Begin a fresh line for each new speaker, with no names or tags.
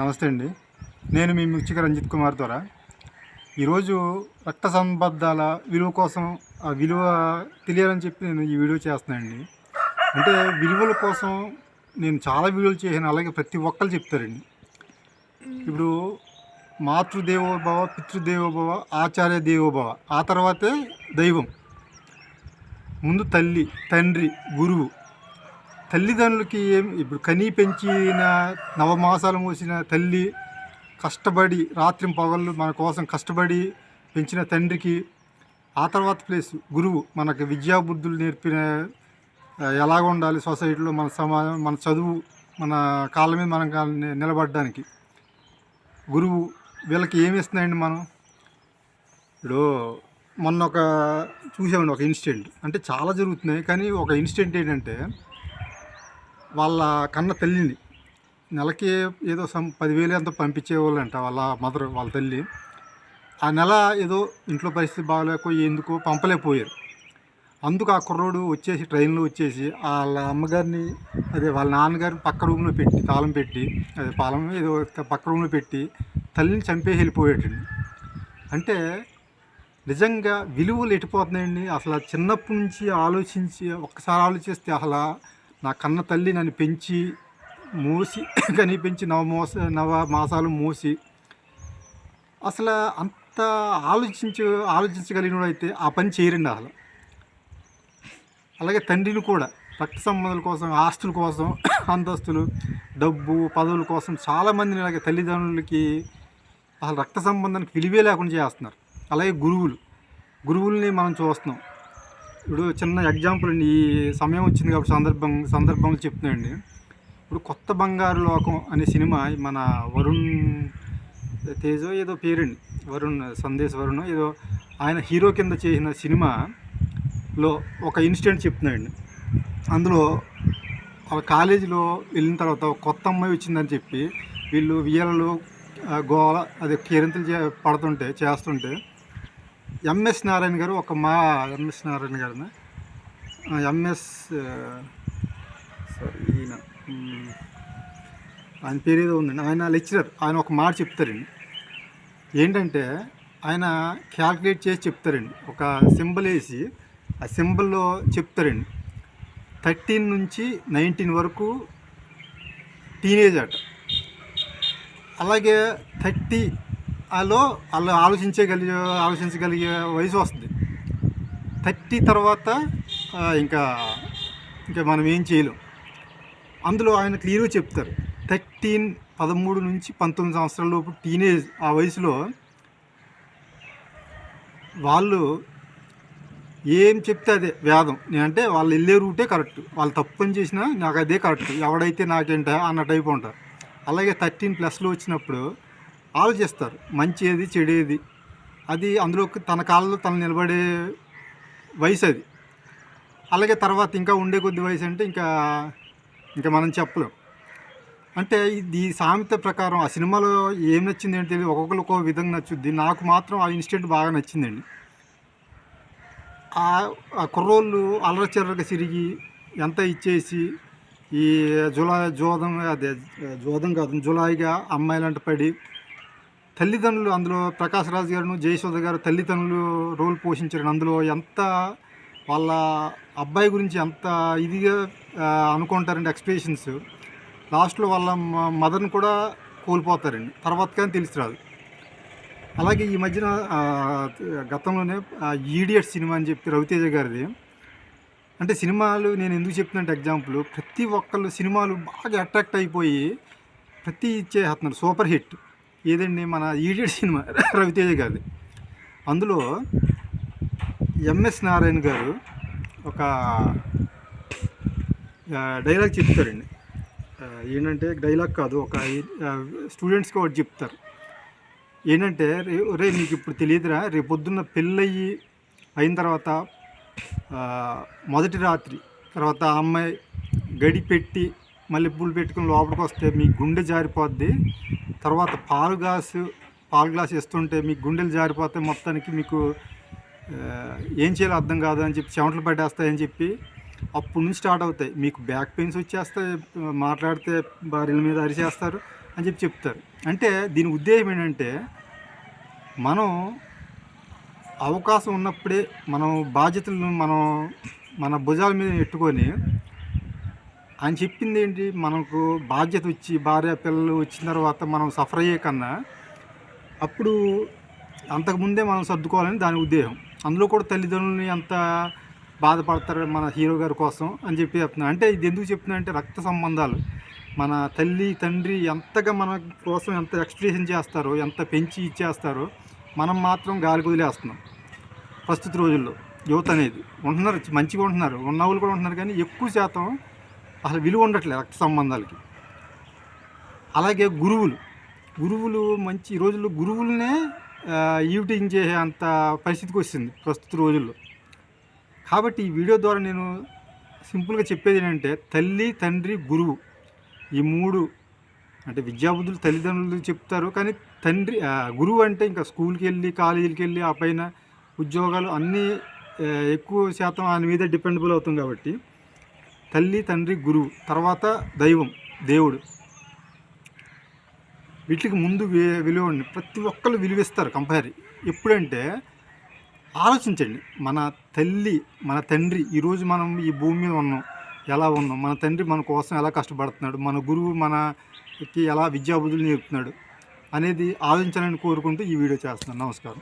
నమస్తే అండి. నేను మీ ముచ్చిక రంజిత్ కుమార్ ద్వారా. ఈరోజు రక్త సంబద్ధాల విలువ కోసం ఆ విలువ తెలియాలని చెప్పి నేను ఈ వీడియో చేస్తున్నానండి అంటే విలువల కోసం నేను చాలా వీడియోలు చేశాను అలాగే ప్రతి ఒక్కరు చెప్తారండి. ఇప్పుడు మాతృదేవోభవ పితృదేవోభవ ఆచార్య దేవోభవ ఆ తర్వాతే దైవం. ముందు తల్లి తండ్రి గురువు తల్లిదండ్రులకి ఏం ఇప్పుడు కనీ పెంచిన నవమాసాలు మోసిన తల్లి కష్టపడి రాత్రి పగళ్ళు మన కోసం కష్టపడి పెంచిన తండ్రికి ఆ తర్వాత ప్లేస్ గురువు మనకి విద్యాబుద్ధులు నేర్పిన ఎలాగ ఉండాలి సొసైటీలో మన సమాజం మన చదువు మన కాళ్ళ మీద మనం నిలబడడానికి. గురువు వీళ్ళకి ఏమి ఇస్తున్నాయండి మనం? ఇప్పుడు మొన్న ఒక చూసామండి ఒక ఇన్సిడెంట్. అంటే చాలా జరుగుతున్నాయి. కానీ ఒక ఇన్సిడెంట్ ఏంటంటే వాళ్ళ కన్న తల్లిని. నెలకి ఏదో సమ్ పదివేలు ఎంతో పంపించేవాళ్ళంట వాళ్ళ మదర్ వాళ్ళ తల్లి. ఆ నెల ఏదో ఇంట్లో పరిస్థితి బాగలేక ఎందుకో పంపలేకపోయారు. అందుకు ఆ కుర్రోడు వచ్చేసి ట్రైన్లో వచ్చేసి వాళ్ళ అమ్మగారిని అదే వాళ్ళ నాన్నగారిని పక్క రూమ్లో పెట్టి తాళం పెట్టి అదే పాలం ఏదో పక్క రూమ్లో పెట్టి తల్లిని చంపేసి వెళ్ళిపోయాడండి అంటే నిజంగా విలువలు ఎట్టిపోతున్నాయండి అసలు చిన్నప్పటి నుంచి ఆలోచించి ఒక్కసారి ఆలోచిస్తే అసలు నా కన్న తల్లి నన్ను పెంచి మూసి కని పెంచి నవ మోస నవ మాసాలు మూసి అసలు అంత ఆలోచించు ఆలోచించగలిగిన అయితే ఆ పని చేయరండి అసలు. అలాగే తండ్రిని కూడా రక్త సంబంధాల కోసం ఆస్తుల కోసం అంతస్తులు డబ్బు పదవుల కోసం చాలామందిని అలాగే తల్లిదండ్రులకి అసలు రక్త సంబంధానికి విలువే లేకుండా చేస్తున్నారు. అలాగే గురువులు గురువుల్ని మనం చూస్తున్నాం. ఇప్పుడు చిన్న ఎగ్జాంపుల్ అండి. ఈ సమయం వచ్చింది కాబట్టి సందర్భం సందర్భంలో చెప్తున్నాయండి ఇప్పుడు కొత్త బంగారు లోకం అనే సినిమా మన వరుణ్ తేజో ఏదో పేరండి. వరుణ్ సందేశ్ వరుణ్ ఏదో ఆయన హీరో కింద చేసిన సినిమాలో ఒక ఇన్సిడెంట్ చెప్తున్నాడండి. అందులో వాళ్ళ కాలేజీలో వెళ్ళిన తర్వాత కొత్త అమ్మాయి వచ్చిందని చెప్పి వీళ్ళు వియ్యలలో గోవాల అదే కేరింతలు చే పడుతుంటే చేస్తుంటే ఎంఎస్ నారాయణ గారు ఒక మా ఎంఎస్ నారాయణ గారు ఎంఎస్ సారీ ఈయన ఆయన పేరు ఏదో ఉందండి. ఆయన లెక్చరర్ ఆయన ఒక మాట చెప్తారండి. ఏంటంటే ఆయన క్యాల్కులేట్ చేసి చెప్తారండి. ఒక సింబల్ వేసి ఆ సింబల్లో చెప్తారండి. థర్టీన్ నుంచి నైన్టీన్ వరకు టీనేజ్ అట. అలాగే థర్టీ అలో వాళ్ళు ఆలోచించగలిగే ఆలోచించగలిగే వయసు వస్తుంది. థర్టీ తర్వాత ఇంకా ఇంకా మనం ఏం చేయలేం. అందులో ఆయన క్లియర్గా చెప్తారు. థర్టీన్ పదమూడు నుంచి పంతొమ్మిది సంవత్సరాల లోపు టీనేజ్ ఆ వయసులో వాళ్ళు ఏం చెప్తే అదే వేదం. నేనంటే వాళ్ళు వెళ్ళే రూటే కరెక్ట్. వాళ్ళు తప్పని చేసినా నాకు అదే కరెక్ట్. ఎవడైతే నాకేంటా అన్న టైప్ ఉంటారు. అలాగే థర్టీన్ ప్లస్లో వచ్చినప్పుడు ఆలోచిస్తారు మంచి ఏది చెడు ఏది అది అందులో తన కాళ్ళలో తను నిలబడే వయసు అది. అలాగే తర్వాత ఇంకా ఉండే కొద్ది వయసు అంటే ఇంకా ఇంకా మనం చెప్పలేం. అంటే ఇది సామెత ప్రకారం ఆ సినిమాలో ఏం నచ్చింది ఏంటి తెలియదు. ఒక్కొక్కరు ఒక్కో విధంగా నచ్చుద్ది. నాకు మాత్రం ఆ ఇన్సిడెంట్ బాగా నచ్చిందండి. ఆ ఆ కుర్రోళ్ళు అల్లరచిల్లరగా తిరిగి ఎంత ఇచ్చేసి ఈ జులా జోదం అదే జోదం కాదు జులాయిగా అమ్మాయిలంట పడి తల్లిదండ్రులు అందులో ప్రకాష్ రాజ్ గారును జయశోద గారు తల్లిదండ్రులు రోల్ పోషించారు అందులో ఎంత వాళ్ళ అబ్బాయి గురించి ఎంత ఇదిగా అనుకుంటారండి ఎక్స్ప్రెషన్స్. లాస్ట్లో వాళ్ళ మదర్ని కూడా కోల్పోతారండి. తర్వాత కానీ తెలిసి రాదు అలాగే ఈ మధ్యన గతంలోనే ఈడియట్ సినిమా అని చెప్పి రవితేజ గారిది. అంటే సినిమాలు నేను ఎందుకు చెప్తున్నట్టు ఎగ్జాంపుల్ ప్రతి ఒక్కళ్ళు సినిమాలు బాగా అట్రాక్ట్ అయిపోయి ప్రతి ఇచ్చేస్తున్నారు సూపర్ హిట్. ఏదండి మన ఈడియట్ సినిమా? రవితేజ గారిది. అందులో ఎంఎస్ నారాయణ గారు ఒక డైలాగ్ చెప్తారండి. ఏంటంటే డైలాగ్ కాదు ఒక స్టూడెంట్స్కి ఒకటి చెప్తారు. ఏంటంటే రే నీకు ఇప్పుడు తెలియదురా రేపు పొద్దున్న పెళ్ళయి అయిన తర్వాత మొదటి రాత్రి తర్వాత ఆ అమ్మాయి గడిపెట్టి మళ్ళీ పూలు పెట్టుకుని లోపలికి వస్తే మీ గుండె జారిపోద్ది. తర్వాత పాలు గ్లాసు పాలు గ్లాస్ ఇస్తుంటే మీ గుండెలు జారిపోతే మొత్తానికి మీకు ఏం చేయాలో అర్థం కాదు అని చెప్పి చెమటలు పట్టేస్తాయని చెప్పి అప్పటి నుంచి స్టార్ట్ అవుతాయి. మీకు బ్యాక్ పెయిన్స్ వచ్చేస్తాయి మాట్లాడితే భార్యల మీద అరిచేస్తారు అని చెప్పి చెప్తారు. అంటే దీని ఉద్దేశం ఏంటంటే మనం అవకాశం ఉన్నప్పుడే మనం బాధ్యతలను మనం మన భుజాల మీద పెట్టుకొని ఆయన చెప్పింది ఏంటి? మనకు బాధ్యత వచ్చి భార్య పిల్లలు వచ్చిన తర్వాత మనం సఫర్ అయ్యే కన్నా అప్పుడు అంతకుముందే మనం సర్దుకోవాలని దాని ఉద్దేశం. అందులో కూడా తల్లిదండ్రులని ఎంత బాధపడతారు మన హీరో గారి కోసం అని చెప్పి చెప్తున్నా. అంటే ఇది ఎందుకు చెప్తున్నా అంటే రక్త సంబంధాలు. మన తల్లి తండ్రి ఎంతగా మన కోసం ఎంత ఎక్స్ప్రెషన్ చేస్తారో ఎంత పెంచి ఇచ్చేస్తారో మనం మాత్రం గాలి వదిలేస్తున్నాం. ప్రస్తుత రోజుల్లో యువత అనేది ఉంటున్నారు మంచిగా ఉంటున్నారు. ఉన్న వాళ్ళు కూడా ఉంటున్నారు కానీ ఎక్కువ శాతం అసలు విలువ ఉండట్లేదు రక్త సంబంధాలకి. అలాగే గురువులు. గురువులు మంచి ఈ రోజుల్లో గురువులనే ఈవిటింగ్ చేసే అంత పరిస్థితికి వచ్చింది ప్రస్తుత రోజుల్లో. కాబట్టి ఈ వీడియో ద్వారా నేను సింపుల్గా చెప్పేది ఏంటంటే తల్లి తండ్రి గురువు. ఈ మూడు అంటే విద్యాబుద్ధులు తల్లిదండ్రులు చెప్తారు. కానీ తండ్రి గురువు అంటే ఇంకా స్కూల్కి వెళ్ళి కాలేజీకి వెళ్ళి ఆ పైన ఉద్యోగాలు అన్నీ ఎక్కువ శాతం ఆయన మీద డిపెండబుల్ అవుతుంది కాబట్టి తల్లి తండ్రి గురువు తర్వాత దైవం దేవుడు. వీటికి ముందు విలువండి ప్రతి ఒక్కరు విలువిస్తారు కంపేరీ. ఎప్పుడంటే ఆలోచించండి. మన తల్లి మన తండ్రి ఈరోజు మనం ఈ భూమి మీద ఉన్నాం. ఎలా ఉన్నాం? మన తండ్రి మన కోసం ఎలా కష్టపడుతున్నాడు? మన గురువు మనకి ఎలా విద్యాబుద్ధులు నేర్పుతున్నాడు? అనేది ఆలోచించాలని కోరుకుంటూ ఈ వీడియో చేస్తున్నాను. నమస్కారం.